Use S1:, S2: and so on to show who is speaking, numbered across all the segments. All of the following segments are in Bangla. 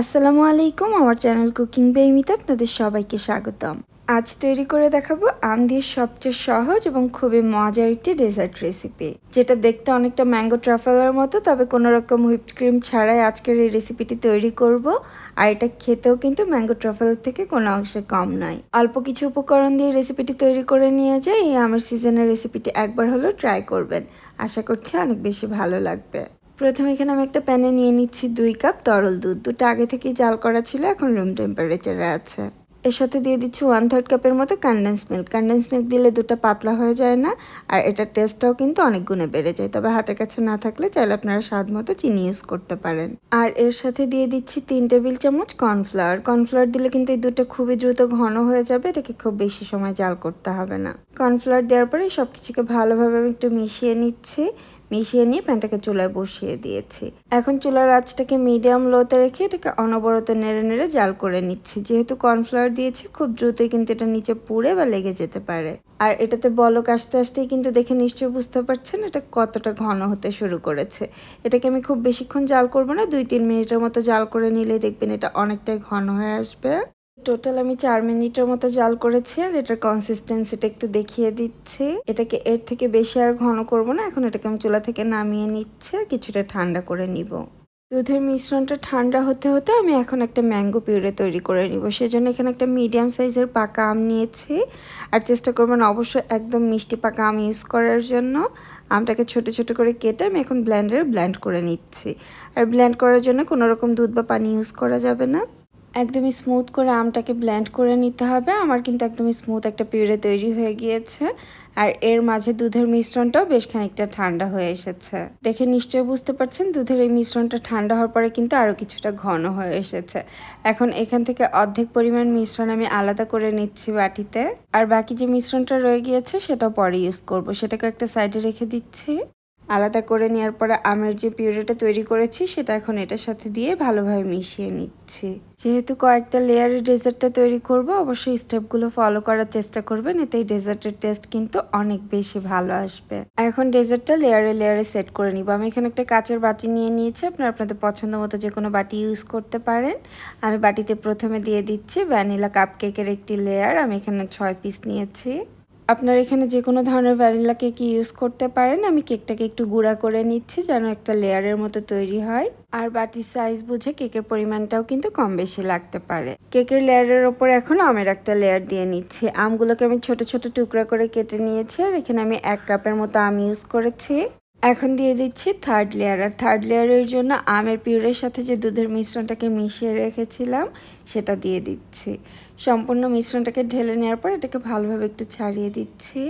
S1: আসসালামু আলাইকুম, আমার চ্যানেল কুকিং বেমিতে আপনাদের সবাইকে স্বাগতম। আজ তৈরি করে দেখাবো আম দিয়ে সবচেয়ে সহজ এবং খুবই মজার একটি ডেজার্ট রেসিপি যেটা দেখতে অনেকটা ম্যাঙ্গো ট্রাফেলের মতো, তবে কোনো রকম হুইপড ক্রিম ছাড়াই আজকের এই রেসিপিটি তৈরি করব। আর এটা খেতেও কিন্তু ম্যাঙ্গো ট্রাফেলের থেকে কোনো অংশে কম নয়। অল্প কিছু উপকরণ দিয়ে রেসিপিটি তৈরি করে নিয়ে যায় এই আমের সিজনের রেসিপিটি একবার হলেও ট্রাই করবেন। আশা করছি অনেক বেশি ভালো লাগবে। প্রথমে এখানে আমি একটা প্যানে নিয়ে নিচ্ছি দুই কাপ তরল দুধ। দুটো আগে থেকেই জাল করা ছিল, এখন রুম টেম্পারেচারে আছে। এর সাথে দিয়ে দিচ্ছি ওয়ান থার্ড কাপের মতো কন্ডেন্স মিল্ক কন্ডেন্স মিল্ক দিলে দুটো পাতলা হয়ে যায় না, আর এটার টেস্টটাও কিন্তু অনেক গুণে বেড়ে যায়। তবে হাতের কাছে না থাকলে চাইলে আপনারা স্বাদ মতো চিনি ইউজ করতে পারেন। আর এর সাথে দিয়ে দিচ্ছি তিন টেবিল চামচ কর্নফ্লাওয়ার কর্নফ্লাওয়ার দিলে কিন্তু এই দুটো খুবই দ্রুত ঘন হয়ে যাবে, এটাকে খুব বেশি সময় জাল করতে হবে না। কর্নফ্লাওয়ার দেওয়ার পরে সব কিছুকে ভালোভাবে আমি একটু মিশিয়ে নিচ্ছি। মিশিয়ে নিয়ে প্যানটাকে চুলায় বসিয়ে দিয়েছি। এখন চুলার আঁচটাকে মিডিয়াম লোতে রেখে এটাকে অনবরত নেড়ে নেড়ে জাল করে নিচ্ছি। যেহেতু কর্নফ্লাওয়ার দিয়েছি, খুব দ্রুতই কিন্তু এটা নিচে পুড়ে বা লেগে যেতে পারে। আর এটাতে বলক আসতে আসতেই কিন্তু দেখে নিশ্চয়ই বুঝতে পারছেন এটা কতটা ঘন হতে শুরু করেছে। এটাকে আমি খুব বেশিক্ষণ জাল করব না দুই তিন মিনিটের মতো জাল করে নিলে দেখবেন এটা অনেকটাই ঘন হয়ে আসবে। টোটাল আমি চার মিনিটের মতো জাল করেছি আর এটার কনসিস্টেন্সিটা একটু দেখিয়ে দিচ্ছি। এটাকে এর থেকে বেশি আর ঘন করব না, এখন এটাকে আমি চুলা থেকে নামিয়ে নিচ্ছি আর কিছুটা ঠান্ডা করে নিব। দুধের মিশ্রণটা ঠান্ডা হতে হতে আমি এখন একটা ম্যাঙ্গো পিউরে তৈরি করে নিব। সেজন্য এখানে একটা মিডিয়াম সাইজের পাকা আম নিয়েছি। আর চেষ্টা করবেন অবশ্যই একদম মিষ্টি পাকা আম ইউজ করার জন্য। আমটাকে ছোট ছোট করে কেটে আমি এখন ব্ল্যান্ডারে ব্ল্যান্ড করে নিচ্ছি। আর ব্ল্যান্ড করার জন্য কোনো রকম দুধ বা পানি ইউজ করা যাবে না। একদমই স্মুথ করে আমটাকে ব্ল্যান্ড করে নিতে হবে। আমার কিন্তু একদমই স্মুথ একটা পিউরে তৈরি হয়ে গিয়েছে। আর এর মাঝে দুধের মিশ্রণটাও বেশ খানিকটা ঠান্ডা হয়ে এসেছে। দেখে নিশ্চয়ই বুঝতে পারছেন, দুধের এই মিশ্রণটা ঠান্ডা হওয়ার পরে কিন্তু আরও কিছুটা ঘন হয়ে এসেছে। এখন এখান থেকে অর্ধেক পরিমাণ মিশ্রণ আমি আলাদা করে নিচ্ছি বাটিতে। আর বাকি যে মিশ্রণটা রয়ে গিয়েছে, সেটাও পরে ইউজ করব। সেটাকে একটা সাইডে রেখে দিচ্ছি। আলাদা করে নেওয়ার পরে আমের যে পিউরিটা তৈরি করেছি, সেটা এখন এটার সাথে দিয়ে ভালোভাবে মিশিয়ে নিচ্ছি। যেহেতু কয়েকটা লেয়ারের ডেজার্টটা তৈরি করব, অবশ্যই স্টেপগুলো ফলো করার চেষ্টা করবেন, এতে এই ডেজার্টের টেস্ট কিন্তু অনেক বেশি ভালো আসবে। এখন ডেজার্টটা লেয়ারে লেয়ারে সেট করে নিব। আমি এখানে একটা কাচের বাটি নিয়ে নিয়েছি, আপনারা আপনাদের পছন্দ মতো যে কোনো বাটি ইউজ করতে পারেন। আমি বাটিতে প্রথমে দিয়ে দিচ্ছি ভ্যানিলা কাপ কেকের একটি লেয়ার আমি এখানে ছয় পিস নিয়েছি। আপনার এখানে যে কোনো ধরনের ভ্যানিলা কেক ইউজ করতে পারেন? আমি কেকটাকে একটু গুঁড়া করে নিচ্ছি যেন একটা লেয়ারের মতো তৈরি হয়। আর বাটির সাইজ বুঝে কেকের পরিমাণটাও কিন্তু কম বেশি লাগতে পারে। কেকের লেয়ারের ওপর এখন আমের একটা লেয়ার দিয়ে নিচ্ছি। আমগুলোকে আমি ছোট ছোট টুকরা করে কেটে নিয়েছি। আর এখানে আমি এক কাপের মতো আম ইউজ করেছি। এখন দিয়ে দিচ্ছি থার্ড লেয়ার আর থার্ড লেয়ারের জন্য আমের পিউরের সাথে যে দুধের মিশ্রণটাকে মিশিয়ে রেখেছিলাম, সেটা দিয়ে দিচ্ছি। সম্পূর্ণ মিশ্রণটাকে ঢেলে নেওয়ার পর এটাকে ভালোভাবে একটু ছাড়িয়ে দিচ্ছি।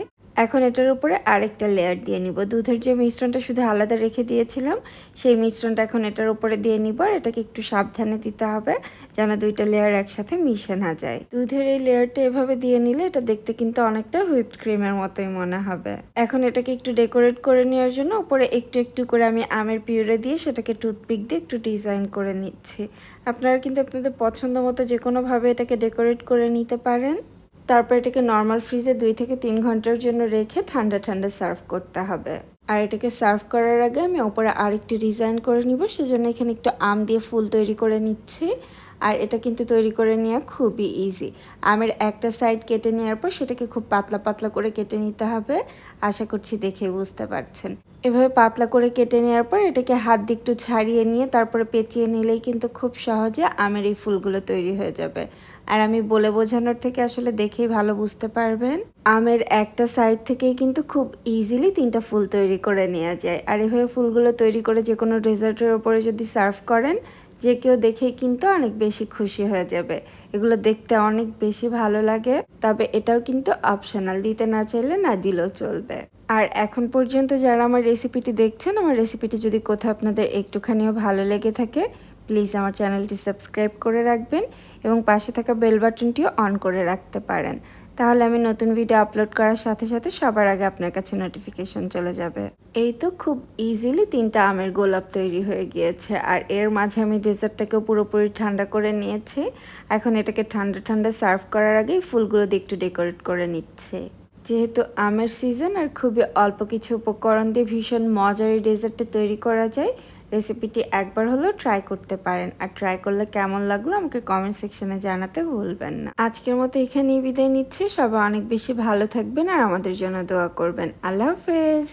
S1: এখন এটার উপরে আরেকটা লেয়ার দিয়ে নিব। দুধের যে মিশ্রণটা শুধু আলাদা রেখে দিয়েছিলাম, সেই মিশ্রণটা এখন এটার উপরে দিয়ে নিব আর এটাকে একটু সাবধানে দিতে হবে যেন দুইটা লেয়ার একসাথে মিশে না যায়। দুধের এই লেয়ারটা এভাবে দিয়ে নিলে এটা দেখতে কিন্তু অনেকটা হুইপড ক্রিমের মতোই মনে হবে। এখন এটাকে একটু ডেকোরেট করে নেওয়ার জন্য উপরে একটু একটু করে আমি আমের পিউরে দিয়ে সেটাকে টুথপিক দিয়ে একটু ডিজাইন করে নিচ্ছি। আপনারা কিন্তু আপনাদের পছন্দ মতো যে কোনোভাবে এটাকে ডেকোরেট করে নিতে পারেন। তারপর এটাকে নর্মাল ফ্রিজে দুই থেকে তিন ঘণ্টার জন্য রেখে ঠান্ডা ঠান্ডা সার্ভ করতে হবে। আর এটাকে সার্ভ করার আগে আমি ওপরে আরেকটি ডিজাইন করে নিব, সেজন্য এখানে একটু আম দিয়ে ফুল তৈরি করে নিচ্ছি। আর এটা কিন্তু তৈরি করে নেওয়া খুবই ইজি আমের একটা সাইড কেটে নেওয়ার পর সেটাকে খুব পাতলা পাতলা করে কেটে নিতে হবে। আশা করছি দেখে বুঝতে পারছেন। এভাবে পাতলা করে কেটে নেওয়ার পর এটাকে হাত দিয়ে একটু ছাড়িয়ে নিয়ে তারপরে পেঁচিয়ে নিলেই কিন্তু খুব সহজে আমের এই ফুলগুলো তৈরি হয়ে যাবে। আর আমি বলে বোঝানোর থেকে আসলে দেখেই ভালো বুঝতে পারবেন। আমের একটা সাইড থেকেই কিন্তু খুব ইজিলি তিনটা ফুল তৈরি করে নেওয়া যায়। আর এভাবে ফুলগুলো তৈরি করে যে কোনো ডেজার্টের ওপরে যদি সার্ভ করেন যে কেউ দেখে কিন্তু অনেক বেশি খুশি হয়ে যাবে। এগুলো দেখতে অনেক বেশি ভালো লাগে, তবে এটাও কিন্তু অপশনাল দিতে না চাইলে না দিলেও চলবে। আর এখন পর্যন্ত যারা আমার রেসিপিটি দেখছেন, আমার রেসিপিটি যদি কোথাও আপনাদের একটুখানিও ভালো লেগে থাকে প্লিজ আমার চ্যানেলটি সাবস্ক্রাইব করে রাখবেন এবং পাশে থাকা বেল বাটনটিও অন করে রাখতে পারেন। তাহলে আমি নতুন ভিডিও আপলোড করার সাথে সাথে সবার আগে আপনার কাছে নোটিফিকেশন চলে যাবে। এই তো খুব ইজিলি তিনটা আমের গোলাপ তৈরি হয়ে গিয়েছে আর এর মাঝে আমি ডেজার্টটাকেও পুরোপুরি ঠান্ডা করে নিয়েছি। এখন এটাকে ঠান্ডা ঠান্ডা সার্ভ করার আগেই ফুলগুলো দিয়ে একটু ডেকোরেট করে নিচ্ছে। যেহেতু আমের সিজন আর খুবই অল্প কিছু উপকরণ দিয়ে ভীষণ মজার এই ডেজার্টটা তৈরি করা যায় রেসিপিটি একবার হলেও ট্রাই করতে পারেন। আর ট্রাই করলে কেমন লাগল আমাকে কমেন্ট সেকশনে জানাতে ভুলবেন না। আজকের মতো এখানেই বিদায় নিচ্ছে। সবাই অনেক বেশি ভালো থাকবেন আর আমাদের জন্য দোয়া করবেন। আল্লাহ হাফেজ।